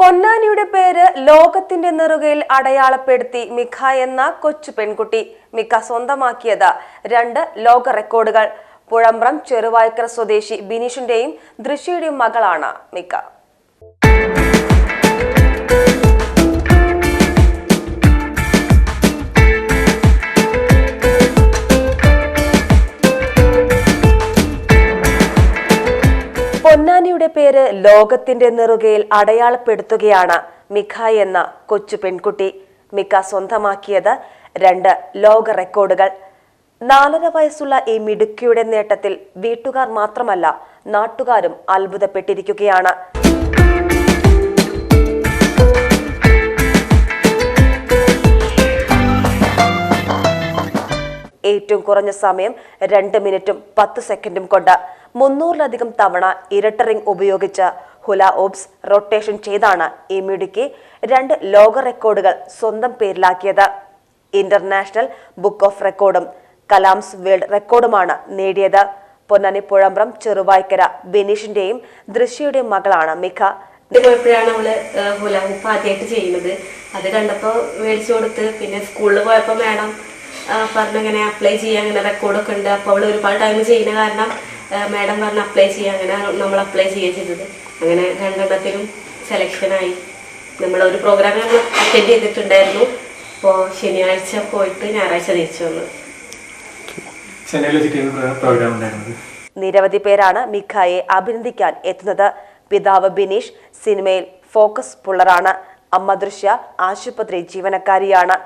പൊന്നാനിയുടെ പേര് ലോകത്തിന്റെ നെറുകയിൽ അടയാളപ്പെടുത്തി മിഖ എന്ന കൊച്ചു പെൺകുട്ടി. മിക്ക സ്വന്തമാക്കിയത് രണ്ട് ലോക റെക്കോർഡുകൾ. പുഴമ്പ്രം ചെറുവായ്ക്കര സ്വദേശി ബിനീഷിന്റെയും ദൃശ്യയുടെയും മകളാണ് മിക്ക പൊന്നാനിയുടെ പേര് ലോകത്തിന്റെ നെറുകയിൽ അടയാളപ്പെടുത്തുകയാണ് മിഖ എന്ന കൊച്ചു പെൺകുട്ടി. മിക്ക സ്വന്തമാക്കിയത് രണ്ട് ലോക റെക്കോർഡുകൾ. നാലര വയസ്സുള്ള ഈ മിടുക്കിയുടെ നേട്ടത്തിൽ വീട്ടുകാർ മാത്രമല്ല നാട്ടുകാരും അത്ഭുതപ്പെട്ടിരിക്കുകയാണ്. ഏറ്റവും കുറഞ്ഞ സമയം രണ്ട് മിനിറ്റും പത്ത് സെക്കൻഡും കൊണ്ട് മുന്നൂറിലധികം തവണ ഇരട്ട റിംഗ് ഉപയോഗിച്ച് ഹുല ഓബ്സ് റൊട്ടേഷൻ ചെയ്താണ് ഈ മിടുക്കി രണ്ട് ലോക റെക്കോർഡുകൾ സ്വന്തം പേരിലാക്കിയത്. ഇന്റർനാഷണൽ ബുക്ക് ഓഫ് റെക്കോർഡും കലാംസ് വേൾഡ് റെക്കോർഡുമാണ് നേടിയത്. പൊന്നാനി പുഴമ്പ്രം ചെറുവായ്ക്കര ബിനീഷിന്റെയും ദൃശ്യയുടെയും മകളാണ് മിഖ. പോയപ്പോഴാണ് നമ്മൾ ഹുല ഹൂപ്പ് ആദ്യമായിട്ട് ചെയ്യുന്നത്. അത് കണ്ടപ്പോ മേടിച്ചു കൊടുത്ത് പിന്നെ സ്കൂളിൽ പോയപ്പോ മാഡം പറഞ്ഞു ഇങ്ങനെ അപ്ലൈ ചെയ്യാൻ അങ്ങനെ റെക്കോർഡൊക്കെ ഉണ്ട്. അപ്പോൾ അവൾ ഒരുപാട് ടൈം ചെയ്യുന്ന കാരണം മാഡം പറഞ്ഞ് അപ്ലൈ ചെയ്യാൻ അങ്ങനെ നമ്മൾ അപ്ലൈ ചെയ്യുക ചെയ്തത്. അങ്ങനെ രണ്ടെണ്ണത്തിലും സെലക്ഷനായി നമ്മൾ ഒരു പ്രോഗ്രാം ഞങ്ങൾ അറ്റൻഡ് ചെയ്തിട്ടുണ്ടായിരുന്നു. അപ്പോൾ ശനിയാഴ്ച പോയിട്ട് ഞായറാഴ്ച തിരിച്ചു വന്നു. നിരവധി പേരാണ് മിഖായെ അഭിനന്ദിക്കാൻ എത്തുന്നത്. പിതാവ് ബിനീഷ് സിനിമയിൽ ഫോക്കസ് പുള്ളറാണ്. അമ്മ ദൃശ്യ ആശുപത്രി ജീവനക്കാരിയാണ്.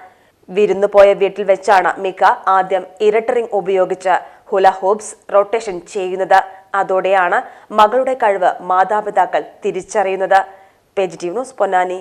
വിരുന്നു പോയ വീട്ടിൽ വെച്ചാണ് മിക്ക ആദ്യം ഇരട്ടറിംഗ് ഉപയോഗിച്ച് ഹുല ഹോബ്സ് റൊട്ടേഷൻ ചെയ്യുന്നത്. അതോടെയാണ് മകളുടെ കഴിവ് മാതാപിതാക്കൾ തിരിച്ചറിയുന്നത്. Positive news Ponnani.